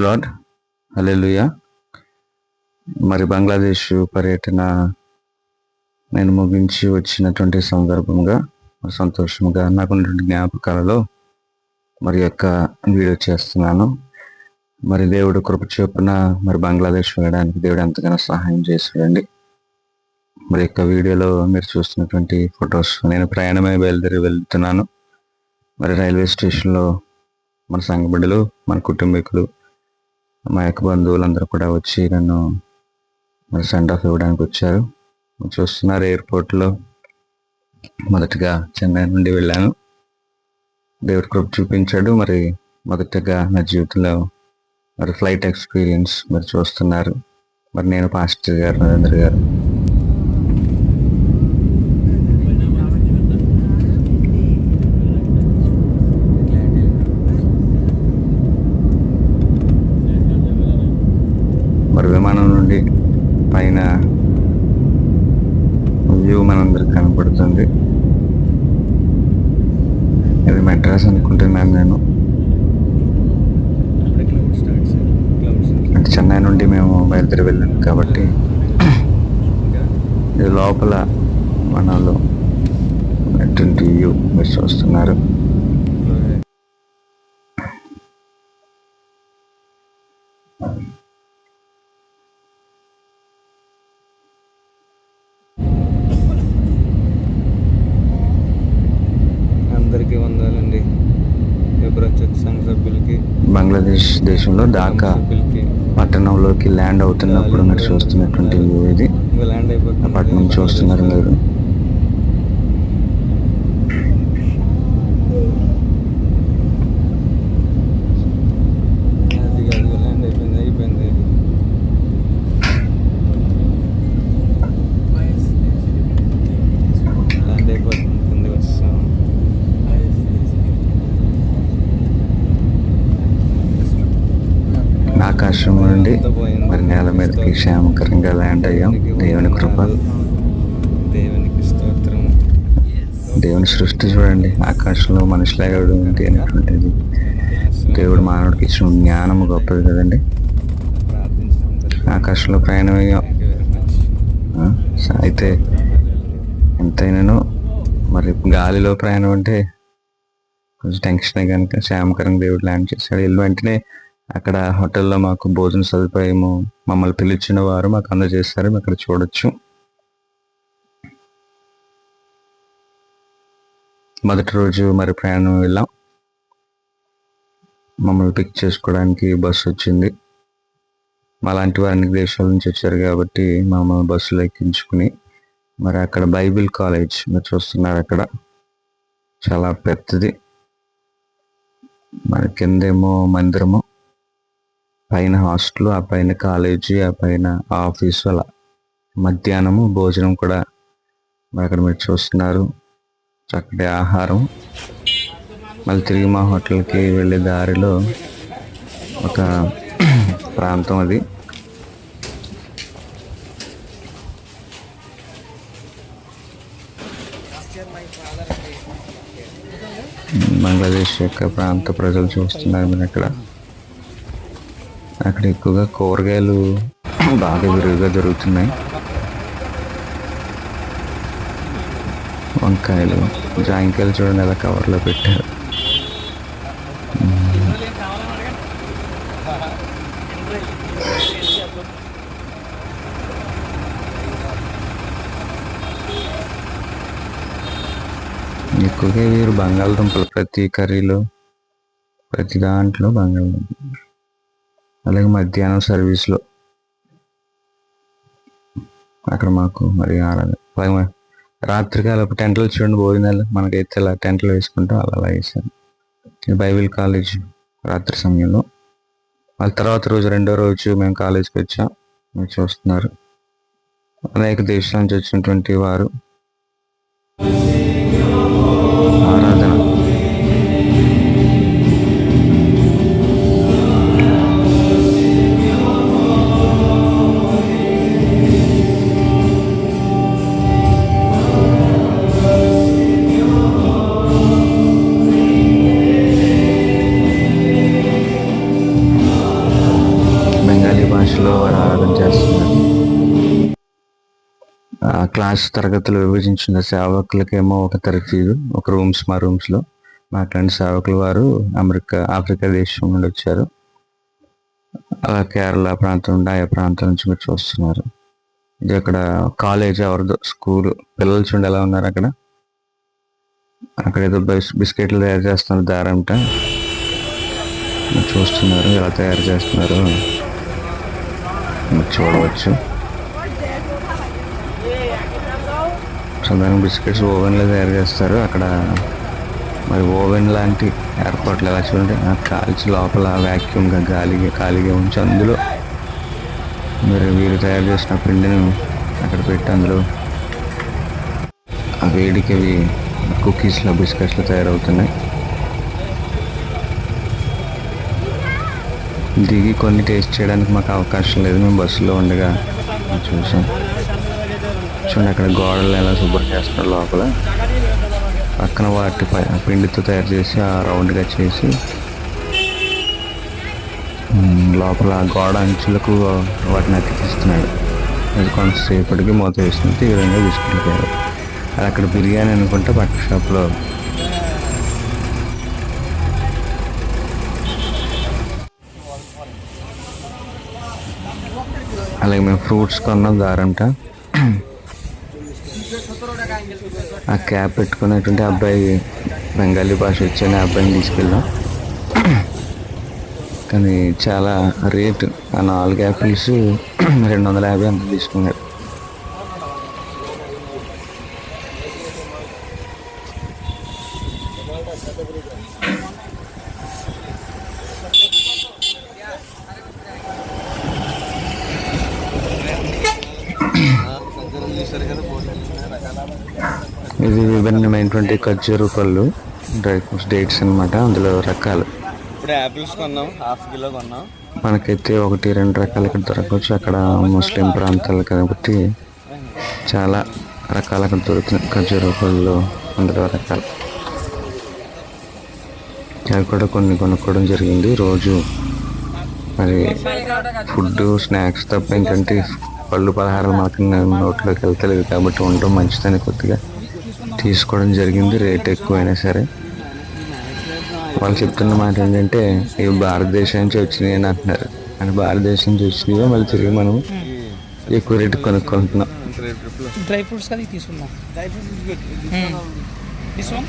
Lord. హల్లెలూయా. మరి బంగ్లాదేశ్ పర్యటన నేను ముగించి వచ్చినటువంటి సందర్భంగా మరి సంతోషంగా నాకున్నటువంటి జ్ఞాపకాలలో మరి యొక్క వీడియో చేస్తున్నాను. మరి దేవుడు కృప చొప్పున మరి బంగ్లాదేశ్ వెళ్ళడానికి దేవుడు ఎంతగానో సహాయం చేశాడండి. మరి యొక్క వీడియోలో మీరు చూస్తున్నటువంటి ఫొటోస్ నేను ప్రయాణమై బయలుదేరి వెళ్తున్నాను. మరి రైల్వే స్టేషన్లో మన సంఘ మన కుటుంబీకులు మా యొక్క బంధువులందరూ కూడా వచ్చి నన్ను మరి సెండ్ ఆఫ్ ఇవ్వడానికి వచ్చారు. చూస్తున్నారు ఎయిర్పోర్ట్లో మొదటగా చెన్నై నుండి వెళ్ళాను. దేవుడి కృప చూపించాడు. మరి మొదటగా నా జీవితంలో మరి ఫ్లైట్ ఎక్స్పీరియన్స్ మరి చూస్తున్నారు. మరి నేను పాస్టర్ గారు నరేంద్ర గారు మరి విమానం నుండి పైన వ్యూ మనందరికి కనపడుతుంది ఇది మెడ్రాస్ అనుకుంటున్నాను నేను. అంటే చెన్నై నుండి మేము బయలుదేరి వెళ్ళాము కాబట్టి ఇది లోపల మనలో ఉన్నటువంటి వ్యూ మీరు చూస్తున్నారు అందరికీ వందాలండి విప్రచత్ సంఘ సభ్యులకి భారతదేశంలో దేశంలో ఢాకా పట్టణంలోకి ల్యాండ్ అవుతున్నప్పుడు మీరు చూస్తున్నటువంటి వ్యూ ఇది. పట్టణం అపార్ట్మెంట్ చూస్తున్నారు మీరు అది కాదు ల్యాండ్ అయిపోయింది అయిపోయింది ల్యాండ్ అయిపోతుంది కిందకి వస్తాం ఆకాశం నుండి మరి నేల మీదకి క్షేమకరంగా ల్యాండ్ అయ్యాం దేవుని కృప దేవునికి స్తోత్రం దేవుని సృష్టి చూడండి. ఆకాశంలో మనుషులు ఏంటి అనేటువంటిది దేవుడు మానవుడికి ఇచ్చిన జ్ఞానం గొప్పది కదండి. ఆకాశంలో ప్రయాణమయ్యాం అయితే ఎంతైనాను మరి గాలిలో ప్రయాణం అంటే కొంచెం టెన్షన్ కనుక శ్యామకరంగా దేవుడు ల్యాండ్ చేశాడు. వెళ్ళి వెంటనే అక్కడ హోటల్లో మాకు భోజన సదుపాయము మమ్మల్ని పిలిచిన వారు మాకు అందజేశారు. అక్కడ చూడొచ్చు. మొదటి రోజు మరి ప్రయాణం వెళ్ళాం. మమ్మల్ని పిక్ చేసుకోవడానికి బస్సు వచ్చింది. మాలాంటి వారు అన్ని దేశాల నుంచి వచ్చారు కాబట్టి మమ్మల్ని బస్సులో ఎక్కించుకుని మరి అక్కడ బైబిల్ కాలేజ్ మీరు చూస్తున్నారు అక్కడ. చాలా పెద్దది. మరి కిందేమో మందిరము. పైన హాస్టల్ ఆ పైన కాలేజీ ఆ పైన ఆఫీసు అలా. మధ్యాహ్నము భోజనం కూడా మరి అక్కడ మీరు చూస్తున్నారు. చక్కటి ఆహారం. మళ్ళీ తిరిగి మా హోటల్కి వెళ్ళే దారిలో ఒక ప్రాంతం అది. బంగ్లాదేశ్ యొక్క ప్రాంత ప్రజలు చూస్తున్నారు మీరు అక్కడ. అక్కడ ఎక్కువగా కూరగాయలు బాగా విరివిగా దొరుకుతున్నాయి. వంకాయలు. జాంకాయలు చూడండి ఎలా కవర్లో పెట్టారు. ఎక్కువగా వీరు బంగాళదుంపలు. ప్రతి కర్రీలో ప్రతి దాంట్లో బంగాళదుంపలు. అలాగే మధ్యాహ్నం సర్వీస్లో. అక్కడ మాకు మరి ఆరాధన. రాత్రికాల టెంట్లు చూడండి భోజనాలు. మనకైతే ఇలా టెంట్లు వేసుకుంటాం అలా అలా వేసాను బైబిల్ కాలేజ్ రాత్రి సమయంలో. వాళ్ళ తర్వాత రోజు రెండో రోజు మేము కాలేజీకి వచ్చాం. మీరు చూస్తున్నారు. అనేక దేశాల నుంచి వచ్చినటువంటి వారు. ఆరాధన క్లాస్ తరగతులు విభజించిన సేవకులకేమో ఒక తరగతి ఒక రూమ్స్ మా రూమ్స్లో. మాట్లాడిన సేవకులు వారు అమెరికా ఆఫ్రికా దేశం నుండి వచ్చారు. అలా కేరళ ప్రాంతం నుండి ఆయా ప్రాంతం నుంచి మీరు చూస్తున్నారు ఇది అక్కడ కాలేజ్ ఎవరిదో స్కూల్ పిల్లలు చూడండి ఎలా ఉన్నారు అక్కడ? అక్కడ ఏదో బిస్ బిస్కెట్లు తయారు చేస్తున్నారు దారంట చూస్తున్నారు ఎలా తయారు చేస్తున్నారు? మీరు చూడవచ్చు. సాధారణ బిస్కెట్స్ ఓవెన్లో తయారు చేస్తారు. అక్కడ మరి ఓవెన్ లాంటి ఏర్పాట్లు ఎలా చూడండి. ఆ కాల్చి లోపల వ్యాక్యూమ్గా గాలిగా ఖాళీగా ఉంచి అందులో మీరు వీరు తయారు చేసిన పిండిని అక్కడ పెట్టి అందులో ఆ వేడికి అవి కుకీస్లో బిస్కెట్స్లో తయారవుతున్నాయి. దిగి కొన్ని టేస్ట్ చేయడానికి మాకు అవకాశం లేదు. మేము బస్సులో ఉండగా చూసాం. చూడండి అక్కడ గోడలు ఎలా శుభ్రం చేస్తున్నారు లోపల. పక్కన వాటి పై- ఆ పిండితో తయారు చేసి ఆ రౌండ్గా చేసి లోపల ఆ గోడ అంచులకు వాటిని అతికిస్తున్నాడు అది కొంతసేపటికి మూత వేసుకుని ఈ విధంగా అది అక్కడ బిర్యానీ అనుకుంటే పక్క షాప్లో. అలాగే మేము ఫ్రూట్స్ కొన్నాం దారంట. ఆ క్యాప్ పెట్టుకున్నటువంటి అబ్బాయి బెంగాలీ భాష వచ్చని అబ్బాయిని తీసుకెళ్ళాం. కానీ చాలా రేటు ఆ నాలుగు యాపిల్స్ రెండు వందల యాభై అంత తీసుకున్నాడు. ఇది విభిన్నమైనటువంటి ఖర్జూరు పళ్ళు డ్రై ఫ్రూట్స్ డేట్స్ అన్నమాట. అందులో రకాలు. ఇప్పుడు యాపిల్స్ కొన్నాం హాఫ్ కిలో కొన్నాం. మనకైతే ఒకటి రెండు రకాలు ఇక్కడ దొరకవచ్చు. అక్కడ ముస్లిం ప్రాంతాలు కాబట్టి చాలా రకాలు అక్కడ దొరుకుతున్నాయి. ఖర్జూర పళ్ళు అందులో రకాలు. అవి కూడా కొన్ని కొనుక్కోవడం జరిగింది. రోజు మరి ఫుడ్ స్నాక్స్ తప్ప ఏంటంటే పళ్ళు పలహారాలు మాకు నోట్లోకి వెళ్తలేదు కాబట్టి ఉండడం మంచిదని కొద్దిగా తీసుకోవడం జరిగింది. రేట్ ఎక్కువైనా సరే. వాళ్ళు చెప్తున్న మాట ఏంటంటే ఇవి భారతదేశం నుంచి వచ్చినాయి అని అంటున్నారు. అని భారతదేశం నుంచి వచ్చినాయో మళ్ళీ తిరిగి మనం ఎక్కువ రేటు కొనుక్కుంటున్నాం. డ్రై ఫ్రూట్స్ అది తీసుకుందాం. దిస్ వన్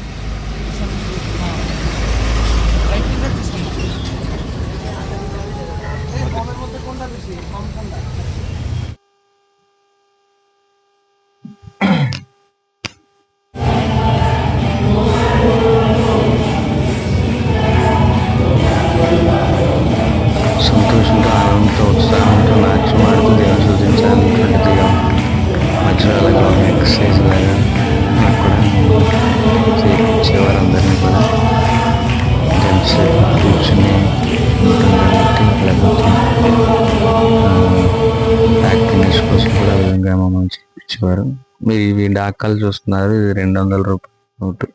ఇచ్చేవారు. మీరు ఇవి డాకాలు చూస్తున్నారు ఇది రెండు వందల రూపాయలు నోటు.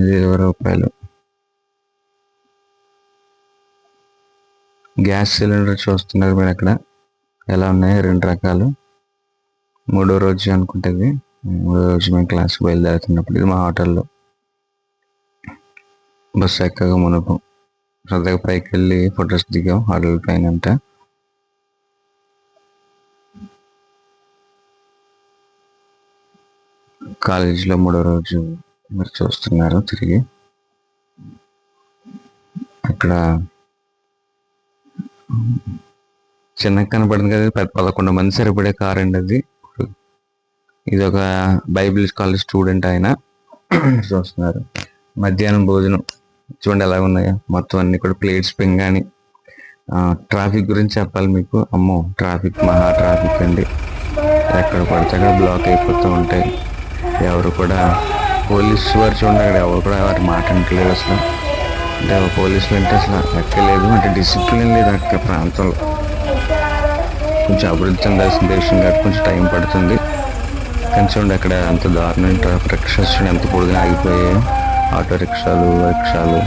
ఇది ఇరవై రూపాయలు. గ్యాస్ సిలిండర్ చూస్తున్నారు మీరు అక్కడ. ఎలా ఉన్నాయి? రెండు రకాలు. మూడో రోజు అనుకుంటుంది మూడో రోజు మేము క్లాస్కి బయలుదేరుతున్నప్పుడు ఇది మా హోటల్లో. బస్సు ఎక్కగా మునుపు. సరదాగా పైకి వెళ్ళి ఫొటోస్ దిగాం హోటల్ పైన అంతా కాలేజీలో మూడో రోజు మీరు చూస్తున్నారు తిరిగి. అక్కడ చిన్నగా కనపడింది కదా పెద్ద పదకొండు మంది సరిపడే కార్ అండి అది. ఇది ఒక బైబిల్ కాలేజ్ స్టూడెంట్ ఆయన. చూస్తున్నారు. మధ్యాహ్నం భోజనం. చూడండి ఎలా ఉన్నాయో. మొత్తం అన్ని కూడా ప్లేట్స్ పింగాని ట్రాఫిక్ గురించి చెప్పాలి మీకు. అమ్మో ట్రాఫిక్ మహా ట్రాఫిక్ అండి. ఎక్కడ పడితే అక్కడ బ్లాక్ అయిపోతూ ఉంటాయి. ఎవరు కూడా పోలీస్ వారు చూడండి అక్కడ ఎవరు కూడా ఎవరు మాట్లాడట్లేదు అసలు. అంటే పోలీసులు అంటే అసలు ఎక్కలేదు. అంటే డిసిప్లిన్ లేదు అక్కడ ప్రాంతంలో. కొంచెం అభివృద్ధి చెందాల్సిన దేశం కాబట్టి కొంచెం టైం పడుతుంది. కానీ చూడండి అక్కడ అంత దారుణం ట్రాఫిక్ రిక్షాస్ చూడండి ఎంత పొడుగున ఆగిపోయాయి. ఆటో రిక్షాలు రిక్షాలు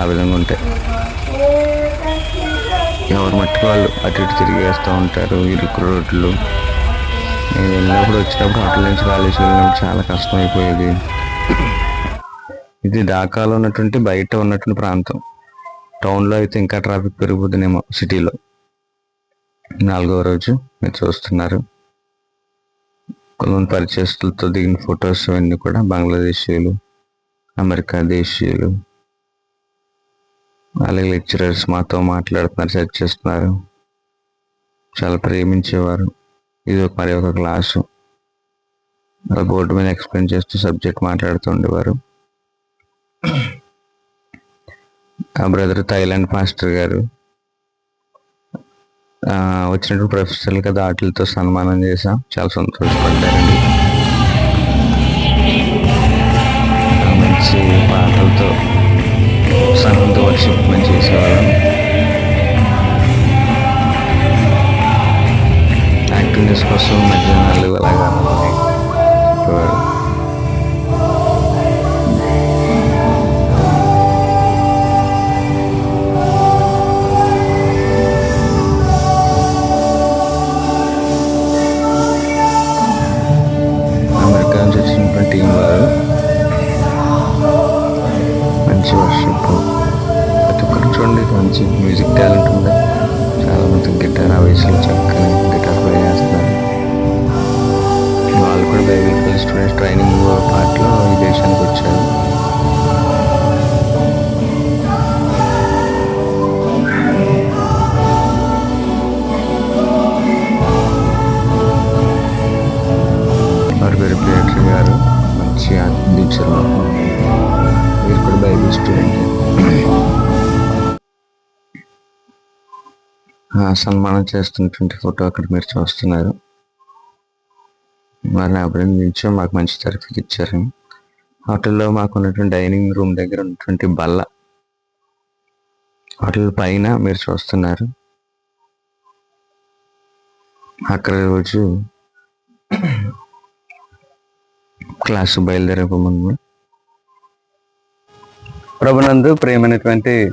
ఆ విధంగా ఉంటాయి. ఎవరు మట్టుకు వాళ్ళు అటు ఇటు తిరిగేస్తూ ఉంటారు ఇరుకు రోడ్లు. నేను వెళ్ళినప్పుడు వచ్చినప్పుడు హోటల్ నుంచి కాలేజీకి వెళ్ళినప్పుడు చాలా కష్టం అయిపోయేది ఇది ఢాకాలో ఉన్నటువంటి బయట ఉన్నటువంటి ప్రాంతం. టౌన్లో అయితే ఇంకా ట్రాఫిక్ పెరిగిపోతుందేమో సిటీలో. నాలుగవ రోజు మీరు చూస్తున్నారు. కొంతమంది పరిచయస్తులతో దిగిన ఫొటోస్ అవన్నీ కూడా బంగ్లాదేశీయులు అమెరికా దేశీయులు. అలాగే లెక్చరర్స్ మాతో మాట్లాడుతున్నారు సెర్చ్ చేస్తున్నారు. చాలా ప్రేమించేవారు. ఇది ఒక మరి ఒక క్లాసు. అలా బోర్డు మీద ఎక్స్ప్లెయిన్ చేస్తూ సబ్జెక్ట్ మాట్లాడుతూ ఉండేవారు. ఆ బ్రదర్ థైలాండ్ మాస్టర్ గారు వచ్చినప్పుడు వచ్చినటువంటి ప్రొఫెసర్లు కదా వాటితో సన్మానం చేశాం. చాలా సంతోషపడ్డారండి. ఎంతో ఉత్సాహంతో వర్షిప్ మేము చేసేవాళ్ళం. యాక్టివ్నెస్ కోసం మధ్యాహ్నాలు అలాగా సన్మానం చేస్తున్నటువంటి ఫోటో అక్కడ మీరు చూస్తున్నారు. వారిని అభినందించి మాకు మంచి తరఫీకి ఇచ్చారు. హోటల్లో మాకు ఉన్నటువంటి డైనింగ్ రూమ్ దగ్గర ఉన్నటువంటి బల్ల హోటల్ పైన మీరు చూస్తున్నారు. అక్కడ రోజు క్లాసు బయలుదేరే ముందు ప్రభునందు ప్రేమైనటువంటి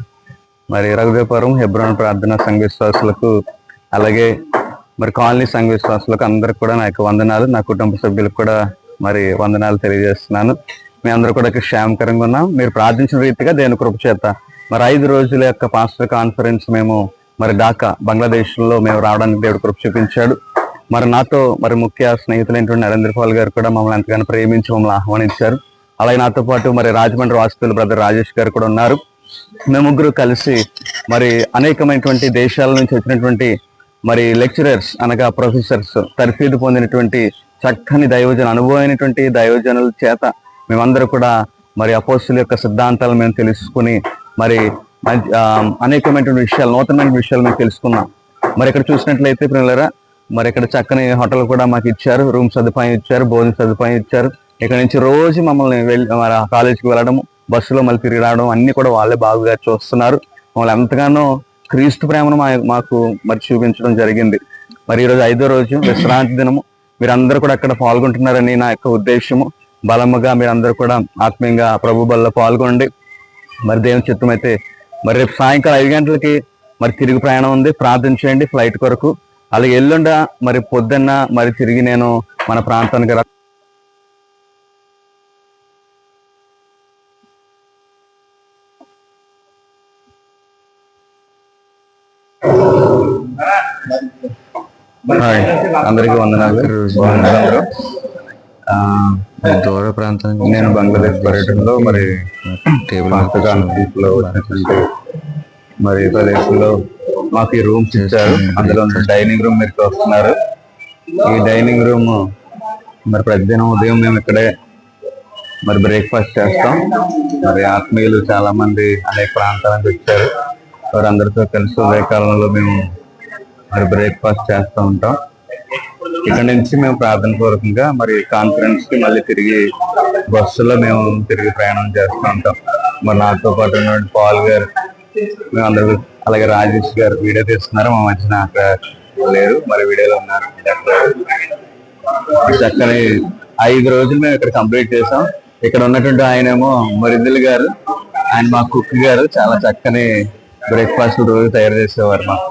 మరి రఘుదేవపురం హెబ్రోన్ ప్రార్థన సంఘ విశ్వాసులకు అలాగే మరి కాలనీ సంఘ విశ్వాసులకు అందరికి కూడా నా యొక్క వందనాలు నా కుటుంబ సభ్యులకు కూడా మరి వందనాలు తెలియజేస్తున్నాను. మీ అందరూ కూడా క్షేమకరంగా ఉన్నాం. మీరు ప్రార్థించిన రీతిగా దేని కృప చేత మరి ఐదు రోజుల యొక్క పాస్టర్ కాన్ఫరెన్స్ మేము మరి ఢాకా బంగ్లాదేశ్లో మేము రావడానికి దేవుడు కృప చూపించాడు. మరి నాతో మరి ముఖ్య స్నేహితులైనటువంటి నరేంద్ర పాల్ గారు కూడా మమ్మల్ని ఎంతగానో ప్రేమించి మమ్మల్ని ఆహ్వానించారు. అలాగే నాతో పాటు మరి రాజమండ్రి వాసుపల్లి బ్రదర్ రాజేష్ గారు కూడా ఉన్నారు. మేము ముగ్గురు కలిసి మరి అనేకమైనటువంటి దేశాల నుంచి వచ్చినటువంటి మరి లెక్చరర్స్ అనగా ప్రొఫెసర్స్ తర్ఫీదు పొందినటువంటి చక్కని దైవజన అనుభవమైనటువంటి దైవజనుల చేత మేమందరూ కూడా మరి అపోస్తుల యొక్క సిద్ధాంతాలు మేము తెలుసుకుని మరి అనేకమైనటువంటి విషయాలు నూతనమైన విషయాలు మేము తెలుసుకున్నాం. మరి ఇక్కడ చూసినట్లయితే పిల్లరా మరి ఇక్కడ చక్కని హోటల్ కూడా మాకు ఇచ్చారు రూమ్ సదుపాయం ఇచ్చారు భోజన సదుపాయం ఇచ్చారు. ఇక్కడ నుంచి రోజు మమ్మల్ని వెళ్ళి మరి కాలేజీకి వెళ్ళడము బస్సులో మళ్ళీ తిరిగి రావడం అన్ని కూడా వాళ్ళే బాగుగా చూస్తున్నారు. మమ్మల్ని ఎంతగానో క్రీస్తు ప్రేమను మా- మాకు మరి చూపించడం జరిగింది. మరి ఈరోజు ఐదో రోజు విశ్రాంతి దినము. మీరందరూ కూడా అక్కడ పాల్గొంటున్నారని నా యొక్క ఉద్దేశము. బలముగా మీరందరూ కూడా ఆత్మీయంగా ప్రభు బల్లో పాల్గొండి మరి దేవుని చిత్తం అయితే మరి రేపు సాయంకాలం ఐదు గంటలకి మరి తిరిగి ప్రయాణం ఉంది. ప్రార్థన చేయండి ఫ్లైట్ కొరకు. అలాగే ఎల్లుండ మరి పొద్దున్న మరి తిరిగి నేను మన ప్రాంతానికి అందరికీ వందనాలు. అందరూ దూర ప్రాంతం నేను బంగ్లాదేశ్ పర్యటనలో మరి టేబుల్లో వచ్చినటువంటి మరి ప్రదేశంలో మాకు ఈ రూమ్స్ ఇచ్చారు. అందులో డైనింగ్ రూమ్ మీరు చూస్తున్నారు. ఈ డైనింగ్ రూమ్ మరి ప్రతిదినం ఉదయం మేము ఇక్కడే మరి బ్రేక్ఫాస్ట్ చేస్తాం. మరి ఆత్మీయులు చాలా మంది అనేక ప్రాంతాల నుంచి వచ్చారు. వారందరితో కలిసి ఉదయకాలంలో మేము మరి బ్రేక్ఫాస్ట్ చేస్తూ ఉంటాం. ఇక్కడ నుంచి మేము ప్రార్థన పూర్వకంగా మరి కాన్ఫరెన్స్కి మళ్ళీ తిరిగి బస్సులో మేము తిరిగి ప్రయాణం చేస్తూ ఉంటాం. మరి నాతో పాటు ఉన్నటువంటి పాల్ గారు మేము అందరూ అలాగే రాజేష్ గారు వీడియో తీస్తున్నారు. మా మధ్యన అక్కడ లేరు మరి వీడియోలో ఉన్నారు. చక్కని ఐదు రోజులు మేము ఇక్కడ కంప్లీట్ చేసాం ఇక్కడ ఉన్నటువంటి ఆయనేమో మరిద్దులు గారు ఆయన మా కుక్ గారు. చాలా చక్కని బ్రేక్ఫాస్ట్ రోజు తయారు చేసేవారు మాకు.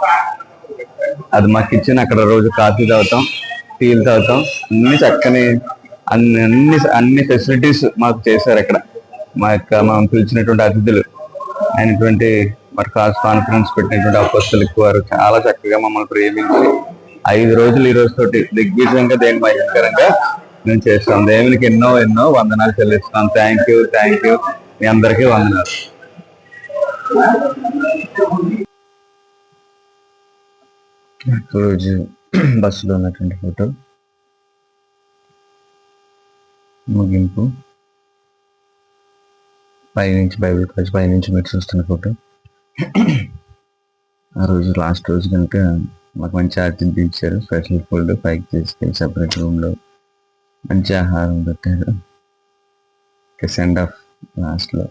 అది మాకు ఇచ్చిన అక్కడ రోజు కాఫీ తాగుతాం టీలు తాగుతాం. అన్ని చక్కని అన్ని అన్ని అన్ని ఫెసిలిటీస్ మాకు చేశారు ఇక్కడ మా యొక్క మనం పిలిచినటువంటి అతిథులు అయినటువంటి మరి కాస్ కాన్ఫరెన్స్ పెట్టినటువంటి అపస్తులకు వారు చాలా చక్కగా మమ్మల్ని ప్రేమించి ఐదు రోజులు ఈ రోజు తోటి దిగ్విజయంగా దేని భయంకరంగా మేము చేస్తాం. దేవునికి ఎన్నో ఎన్నో వందనాలు చెల్లిస్తాం థ్యాంక్ యూ థ్యాంక్ యూ మీ అందరికీ వందనాలు. రోజు బస్సులో ఉన్నటువంటి ఫోటో. ముగింపు. పైనుంచి బైబిల్ కాలేజ్ పైనుంచి మీరు చూస్తున్న ఫోటో. ఆ రోజు లాస్ట్ రోజు కనుక మాకు మంచి అతిథి ఇచ్చారు స్పెషల్ ఫుడ్ పైకి తీసుకెళ్ళి సెపరేట్ రూమ్లో మంచి ఆహారం పెట్టారు. సెండ్ ఆఫ్ లాస్ట్లో.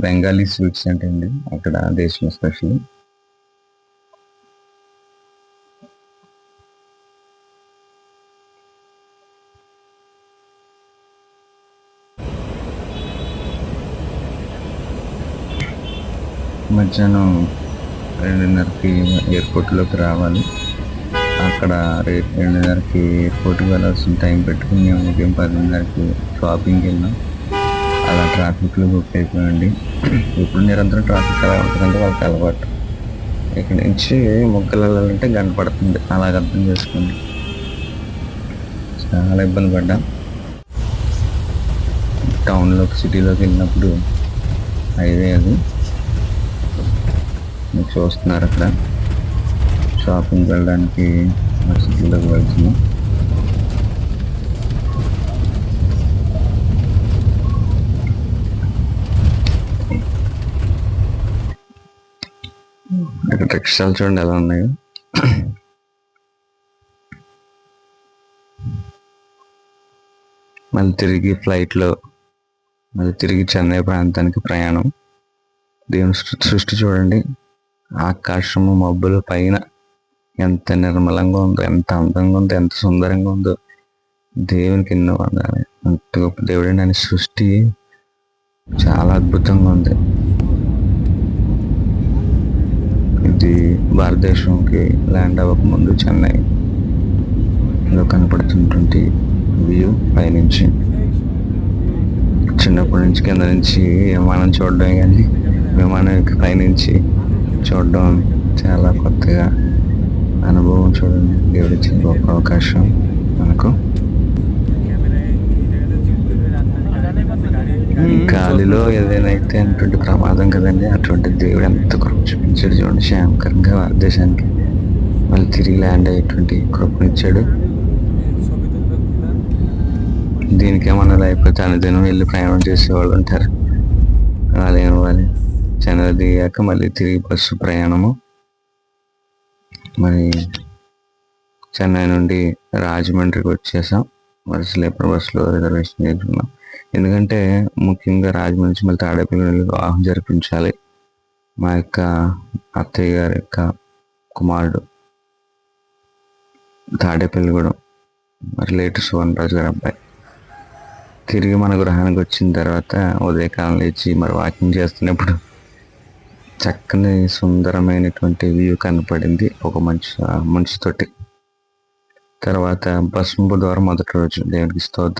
బెంగాలీ స్వీట్స్ అంటే అండి అక్కడ దేశంలో స్పెషల్. మధ్యాహ్నం రెండున్నరకి ఎయిర్పోర్ట్లోకి రావాలి. అక్కడ రేపు రెండున్నరకి ఎయిర్పోర్ట్కి వెళ్ళాల్సిన టైం పెట్టుకుని మేము ఉదయం పదిన్నరకి షాపింగ్కి వెళ్ళాం. అలా ట్రాఫిక్లో బుక్ అయిపోయండి ఇప్పుడు నిరంతరం ట్రాఫిక్ ఎలా ఉంటుందంటే వాళ్ళకి అలవాటు. ఇక్కడ నుంచి మొక్కలు వెళ్ళాలంటే గంట పడుతుంది. అలాగ అర్థం చేసుకోండి. చాలా ఇబ్బంది పడ్డా. టౌన్లోకి సిటీలోకి వెళ్ళినప్పుడు హైవే అది. మీరు చూస్తున్నారు అక్కడ. షాపింగ్ వెళ్ళడానికి సిటీలోకి వెళ్తున్నాం. ఇక్కడ రిక్షాలు చూడండి ఎలా ఉన్నాయో. మళ్ళీ తిరిగి ఫ్లైట్లో మళ్ళీ తిరిగి చెన్నై ప్రాంతానికి ప్రయాణం. దేవుని సృష్టి చూడండి. ఆకాశము మబ్బుల పైన ఎంత నిర్మలంగా ఉందో ఎంత అందంగా ఉందో ఎంత సుందరంగా ఉందో దేవునికి ఎన్నో వందాలి అంత గొప్ప దేవుడు సృష్టి. చాలా అద్భుతంగా ఉంది. ఇది భారతదేశంకి ల్యాండ్ అవ్వక ముందు చెన్నై లో కనపడుతున్నటువంటి వ్యూ పైనుంచి. చిన్నప్పటి నుంచి కింద నుంచి విమానం చూడడం కానీ విమానం పైనుంచి చూడడం చాలా కొత్తగా అనుభవం చూడండి. దేవుడు ఇచ్చిన గొప్ప అవకాశం మనకు. గాలిలో ఏదైనా అయితే అటువంటి ప్రమాదం కదండి అటువంటి దేవుడు ఎంత కృప చూపించాడు చూడండి. శాంకరంగా భారతదేశానికి మళ్ళీ తిరిగి ల్యాండ్ అయ్యేటువంటి కృపనిచ్చాడు. దీనికే మన అయిపోతే అనుదినం వెళ్ళి ప్రయాణం చేసేవాళ్ళు ఉంటారు. వాళ్ళు. ఏమవ్వాలి చెన్నై దిగాక మళ్ళీ తిరిగి బస్సు ప్రయాణము. మరి చెన్నై నుండి రాజమండ్రికి వచ్చేసాం. మరి స్లీపర్ బస్సులో రిజర్వేషన్ చేసుకున్నాం ఎందుకంటే ముఖ్యంగా రాజమండ్రి నుంచి మళ్ళీ తాడేపల్లి వెళ్ళి వివాహం జరిపించాలి. మా యొక్క అత్తయ్య గారి యొక్క కుమారుడు తాడేపల్లిగూడెం. మరి లేటు సువర్ణ రాజు గారి అబ్బాయి. తిరిగి మన గృహానికి వచ్చిన తర్వాత ఉదయకాలం లేచి మరి వాకింగ్ చేస్తున్నప్పుడు చక్కని సుందరమైనటువంటి వ్యూ కనపడింది ఒక మంచి మనిషితోటి తర్వాత భస్మపు ద్వారా మొదటి రోజు దేవునికి స్తోత్రం.